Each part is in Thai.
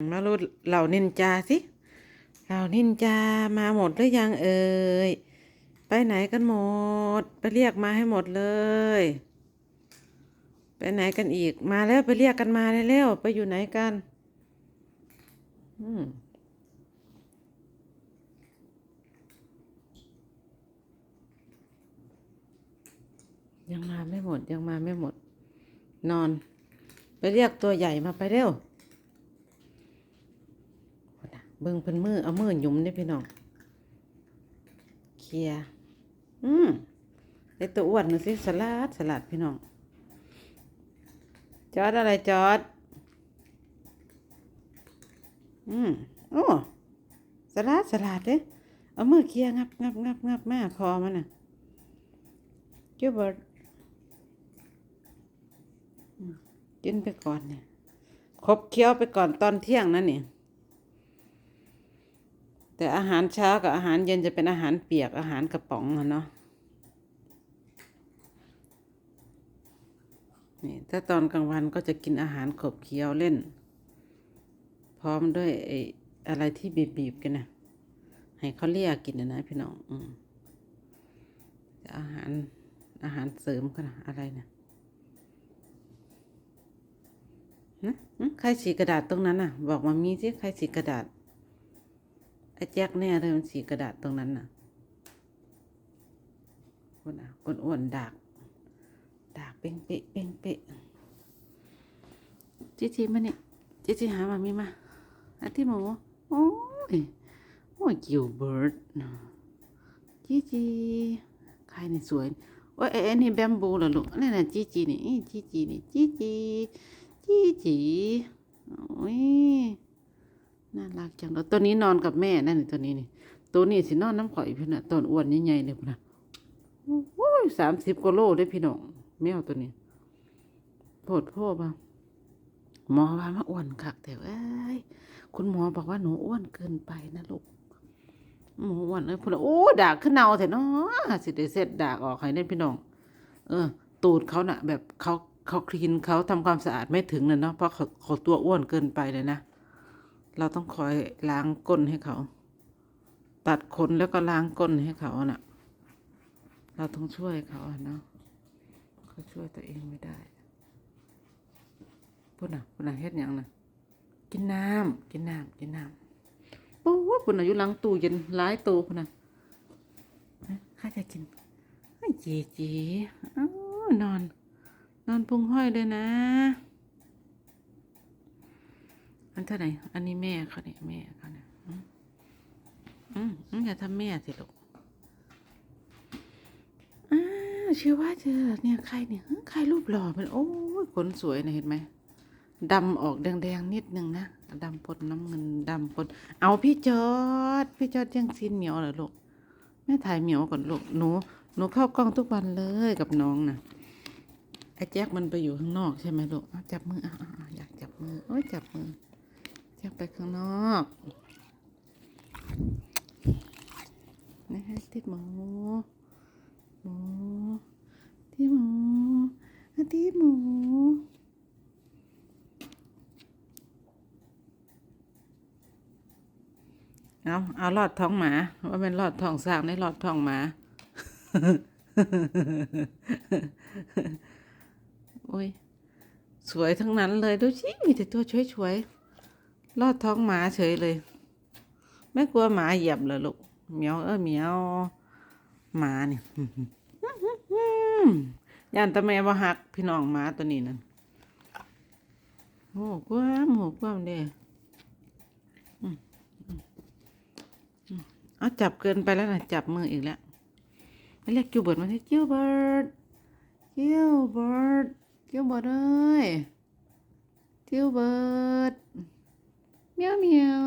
มารูดเหล่านินจาสิเหล่านินจามาหมดหรือยังเอ่ย ไปไหนกันหมด ไปเรียกมาให้หมดเลย ไปไหนกันอีก มาแล้วไปเรียกกันมาเร็วๆไปอยู่ไหนกันอืมยังมาไม่หมดยังมาไม่หมด นอน ไปเรียกตัวใหญ่มาไปเร็ว เบิ่งเพิ่นมือเอามือหยุมนี่พี่น้องเคลียอืมไอตัวอ้วนน่ะสิสลัดสลัดพี่น้องจอดอะไรจอด อืมโอ้สลัดสลัดเด้เอามือเคลียงับงับงับงับแม่คอมันน่ะเจ้าบิร์ดอืมกินไปก่อนเนี่ยครบเคี้ยวไปก่อนตอนเที่ยงนั่นนี่ แต่อาหารเช้ากับอาหารเย็นจะเป็นอาหารเปียกอาหารกระป๋องอะเนาะนี่ถ้าตอนกลางวันก็จะกินอาหารขบเคี้ยวเล่น พร้อมด้วยไอ้อะไรที่บีบๆกันนะให้เขาเรียกกินนะนะพี่น้องอืมอาหารอาหารเสริมกันนะอะไรนะใครฉีกกระดาษตรงนั้นน่ะ บอกมามีสิใครฉีกกระดาษ ไอ้แจ็คแน่เลยมันสีกระดาษตรงนั้นน่ะคนอะคนอ้วนดากดากเป้งเป๊ะเป้งเป๊ะจีจีมาเนี่ยจีจีหามามีมาอาที่หมูโอ้ยโอ้ยกิวเบิร์ดจีจีใครนี่สวยโอ้ยไอ้นี่แบมบูเหรอลูกนี่นน่ะจีจีนี่จีจีนี่จีจีจีจีโอ้ย น่ารักจังแล้วตัวนี้นอนกับแม่นั่นตัวนี้นี่ตัวนี้สินอนน้ำข่อยพี่นะตอนอ้วนใหญ่ๆเลยพี่นะโอ้ยสามสิบกิโลได้พี่น้องแมวตัวนี้โพดพ่บ้างหมอว่ามาอ้วนคักแต่เอ้ยคุณหมอบอกว่าหนูอ้วนเกินไปนะลูกหมูอ้วนเอ้ยพูดแล้วโอ้ดากขึ้นเนาเถอะเนาะสิได้เสร็จดากออกให้เน่นพี่น้อง เออ ตูดเขาน่ะ แบบเขาเขาคลีนเขาทำความสะอาดไม่ถึงน่ะเนาะเพราะเขาเขาตัวอ้วนเกินไปเลยนะ เราต้องคอยล้างก้นให้เขา ตัดขนแล้วก็ล้างก้นให้เขาน่ะ เราต้องช่วยเขาอะเนาะเขาช่วยตัวเองไม่ได้พุ่นน่ะพุ่นน่ะเฮ็ดยังน่ะ กินน้ำกินน้ำกินน้ำโอ้ว่าพุ่นน่ะอยู่หลังตู้เย็นหลายตู้พุ่นน่ะข้าจะกินไอ้จีจีอ้านอน นอนพุงห้อยเลยนะ อันเท่าไหร่ อันนี้แม่เขาเนี่ยแม่เขาเนี่ยอืมอืมอย่าทำแม่สิลูกอ้าวชื่อว่าเธอเนี่ยใครเนี่ยใครรูปหล่อมันโอ้ยขนสวยนะเห็นไหมดำออกแดงๆนิดนึงนะดำปนน้ำเงินดำปนเอาพี่จอด พี่จอดยังซีนเหมียวเหรอลูกแม่ถ่ายเหมียวก่อนลูกหนูหนูเข้ากล้องทุกวันเลยกับน้องนะไอ้แจ็คมันไปอยู่ข้างนอกใช่ไหมลูกจับมืออะอะอะอยากจับมือโอ้ยจับมือ จะไปข้างนอกนะฮะที่หมูหมูที่หมูอะที่หมูเอาเอาลอดท้องหมาว่าเป็นลอดท้องสร้างในลอดท้องหมาโอ้ยสวยทั้งนั้นเลยดูสิมีแต่ตัวช่วยๆ ลอดท้องหมาเฉยเลย ไม่กลัวหมาเหยียบเลยลูกเหมียวเออเหมียวหมาเนี่ยย่านตะแม่บ่หักพี่น้องหมาตัวนี้นั่นโอ้กว้ามโหกว้ามเด้อเอาจับเกินไปแล้วนะจับมืออีกแล้วไม่เรียกจิวเบิร์ดมาที่จิวเบิร์ดจิวเบิร์ดจิวเบิร์ดเอ้ยจิวเบิร์ด เมียวเมียว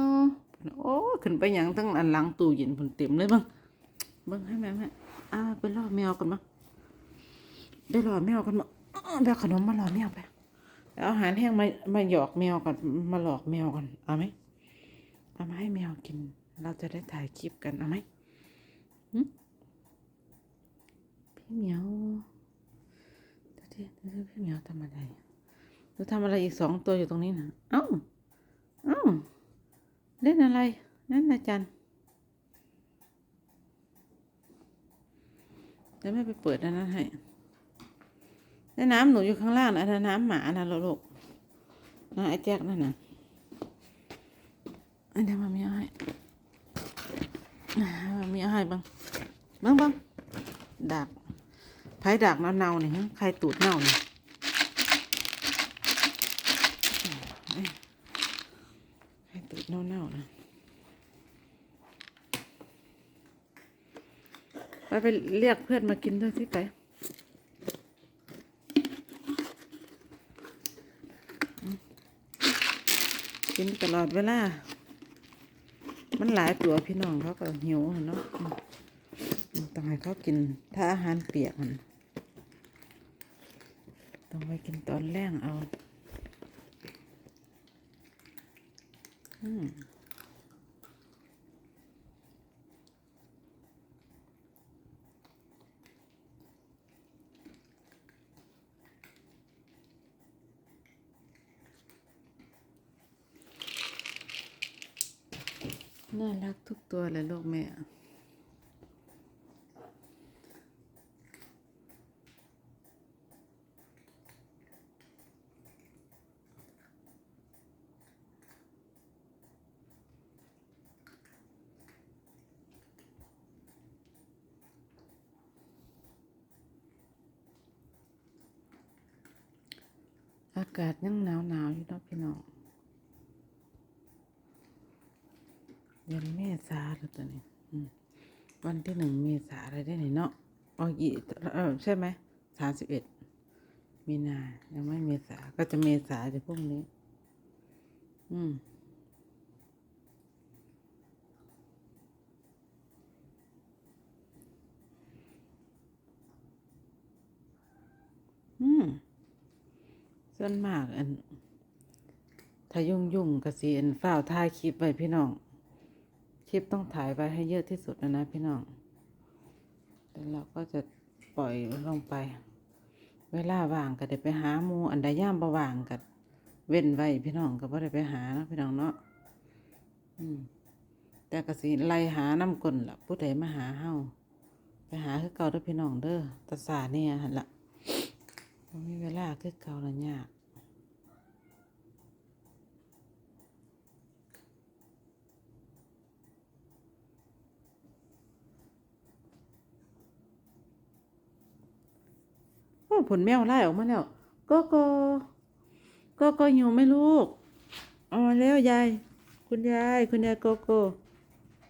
โอ้ขึ้นไปยังตั้งอันหลังตู้เย็นผลเต็มเลยบ้างเบิ้งให้แม่แม่อ่าไปล่อแมวกันบ้างได้ล่อแมวกันบ้างไปเอาขนมมาล่อแมวไปเอาอาหารแห้งมามาหยอกแมวก่อนมาหลอกแมวก่อนเอาไหมเอามาให้แมวกิน เราจะได้ถ่ายคลิปกันเอาไหมพี่เหมียวดูดิดูพี่เหมียวทำอะไรดูทำอะไรอีกสองตัวอยู่ตรงนี้นะเอ้า อ้าวเล่นอะไร นั่นนะจันเดี๋ยวแม่ไปเปิดอันนั้นให้แล้วน้ำหนูอยู่ข้างล่างนะอันนั้นน้ำหมานะลูกนะไอ้แจ็คนั่นนะอันเดี๋ยวมามีเอาให้มามีเอาให้บ้างบ้างบ้างดักไผ่ดักเน่าๆนี่ฮะใครตูดเน่านี่เอ้ยใครตูด เน่าๆนะไปไปเรียกเพื่อนมากินด้วยสิไปกินตลอดเวลา มันหลายตัวพี่น้องเขาก็หิวเนาะต้องให้เขากิน ถ้าอาหารเปียกมันต้องไปกินตอนแรงเอา อืม น่ารักทุกตัวเลยลูกแม่ อากาศยังหนาวหนาวอยู่เนาะพี่น้องเดือนเมษาแล้วตัวนี้วันที่หนึ่งเมษาอะไรได้นี่เนาะอ๋ออีใช่ไหมสามสิบเอ็ดมีนายังไม่เมษาก็จะเมษาจะพรุ่งนี้ อืมอืม ส่วนมากอัน ถ้ายุ่งยุ่งๆกสิอันฝ้าวถ่ายคลิปไว้พี่น้อง คลิปต้องถ่ายไว้ให้เยอะที่สุดนะนะพี่น้องแล้วเราก็จะปล่อยลงไป เวลาว่างก็ได้ไปหาหมูอันใดย่ามบ่ว่างก็เว้นไว้พี่น้องก็บ่ได้ไปหานะพี่น้องเนาะอืมแต่กสิไล่หาน้ำกลนล่ะผู้ใดมาหาเฮาไปหาคือเก่าเด้อพี่น้องเด้อตาสาเนี่ยหั่นล่ะ มีเวลาคือเก่าละยากโอ้ผลแมวไล่ออกมาแล้ว ก็โกโก็โกหิวไหมลูกอามาแล้วยาย คุณยาย คุณยายโกโก้